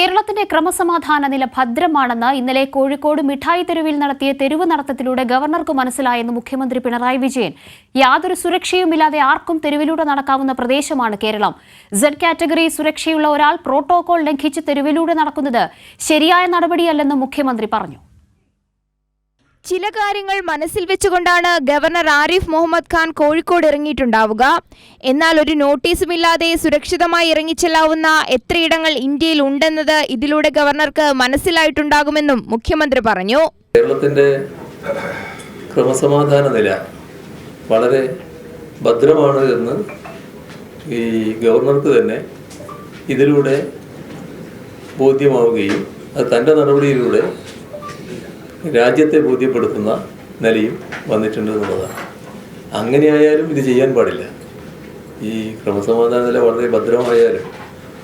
കേരളത്തിന്റെ ക്രമസമാധാന നില ഭദ്രമാണെന്ന് ഇന്നലെ കോഴിക്കോട് മിഠായി തെരുവിൽ നടത്തിയ തെരുവ് നടത്തത്തിലൂടെ ഗവർണർക്ക് മനസ്സിലായെന്ന് മുഖ്യമന്ത്രി പിണറായി വിജയൻ. യാതൊരു സുരക്ഷയുമില്ലാതെ ആർക്കും തെരുവിലൂടെ നടക്കാവുന്ന പ്രദേശമാണ് കേരളം. സെഡ് കാറ്റഗറി സുരക്ഷയുള്ള ഒരാൾ പ്രോട്ടോകോൾ ലംഘിച്ച് തെരുവിലൂടെ നടക്കുന്നത് ശരിയായ നടപടിയല്ലെന്നും മുഖ്യമന്ത്രി പറഞ്ഞു. ചില കാര്യങ്ങൾ മനസ്സിൽ വെച്ചുകൊണ്ടാണ് ഗവർണർ ആരിഫ് മുഹമ്മദ് ഖാൻ കോഴിക്കോട് ഇറങ്ങിയിട്ടുണ്ടാവുക. എന്നാൽ ഒരു നോട്ടീസുമില്ലാതെ സുരക്ഷിതമായി ഇറങ്ങിച്ചെല്ലാവുന്ന എത്രയിടങ്ങൾ ഇന്ത്യയിൽ ഉണ്ടെന്നത് ഇതിലൂടെ ഗവർണർക്ക് മനസ്സിലായിട്ടുണ്ടാകുമെന്നും മുഖ്യമന്ത്രി പറഞ്ഞു. കേരളത്തിന്റെ ക്രമസമാധാന നില വളരെ ഭദ്രമാണ് എന്ന് ഈ ഗവർണർക്ക് തന്നെ ഇതിലൂടെ ബോധ്യമാവുകയും അത് തന്റെ നടപടിയിലൂടെ രാജ്യത്തെ ബോധ്യപ്പെടുത്തുന്ന നിലയും വന്നിട്ടുണ്ട് എന്നുള്ളതാണ്. അങ്ങനെയായാലും ഇത് ചെയ്യാൻ പാടില്ല. ഈ ക്രമസമാധാന നില വളരെ ഭദ്രമായാലും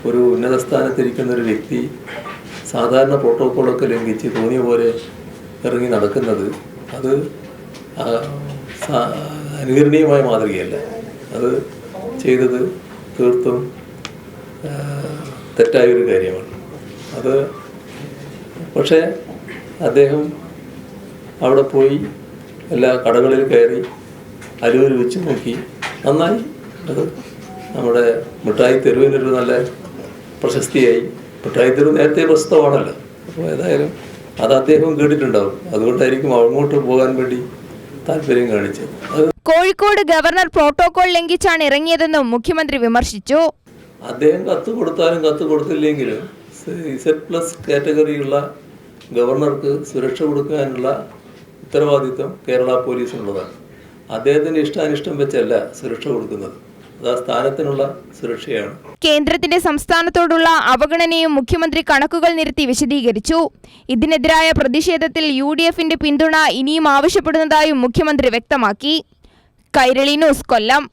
ഒരു ഉന്നത സ്ഥാനത്തിരിക്കുന്ന ഒരു വ്യക്തി സാധാരണ പ്രോട്ടോക്കോളൊക്കെ ലംഘിച്ച് തോന്നിയ പോലെ ഇറങ്ങി നടക്കുന്നത് അത് അനുകരണീയമായ മാതൃകയല്ല. അത് ചെയ്തത് തീർത്തും തെറ്റായൊരു കാര്യമാണ്. അത് പക്ഷേ അദ്ദേഹം അവിടെ പോയി എല്ലാ കടകളിൽ കയറി അരൂർ വെച്ച് നോക്കി. നന്നായി. അത് നമ്മുടെ മിഠായി തെരുവിനൊരു നല്ല പ്രശസ്തിയായി. മിഠായി തെരുവ് നേരത്തെ പ്രശസ്തമാണല്ലോ. അപ്പോൾ ഏതായാലും അത് അദ്ദേഹം കേട്ടിട്ടുണ്ടാവും. അതുകൊണ്ടായിരിക്കും അങ്ങോട്ട് പോകാൻ വേണ്ടി താല്പര്യം കാണിച്ചത്. കോഴിക്കോട് ഗവർണർ പ്രോട്ടോകോൾ ലംഘിച്ചാണ് ഇറങ്ങിയതെന്നും മുഖ്യമന്ത്രി വിമർശിച്ചു. അദ്ദേഹം കത്ത് കൊടുത്താലും കത്ത് കൊടുത്തില്ലെങ്കിലും ഇസഡ് പ്ലസ് കാറ്റഗറിയുള്ള ഗവർണർക്ക് സുരക്ഷ കൊടുക്കാനുള്ള ഉത്തരവാദിത്വം കേരള പോലീസിനുള്ളതാണ്. അദ്ദേഹത്തിന്റെ ഇഷ്ടാനിഷ്ടം വെച്ചല്ല സുരക്ഷ കൊടുക്കുന്നത്. സ്ഥാനത്തിനുള്ള സുരക്ഷയാണ്. കേന്ദ്രത്തിന്റെ സംസ്ഥാനത്തോടുള്ള അവഗണനയും മുഖ്യമന്ത്രി കണക്കുകൾ നിരത്തി വിശദീകരിച്ചു. ഇതിനെതിരായ പ്രതിഷേധത്തിൽ യു ഡി എഫിന്റെ പിന്തുണ ഇനിയും ആവശ്യപ്പെടുന്നതായും മുഖ്യമന്ത്രി വ്യക്തമാക്കി. കൈരളി ന്യൂസ് കൊല്ലം.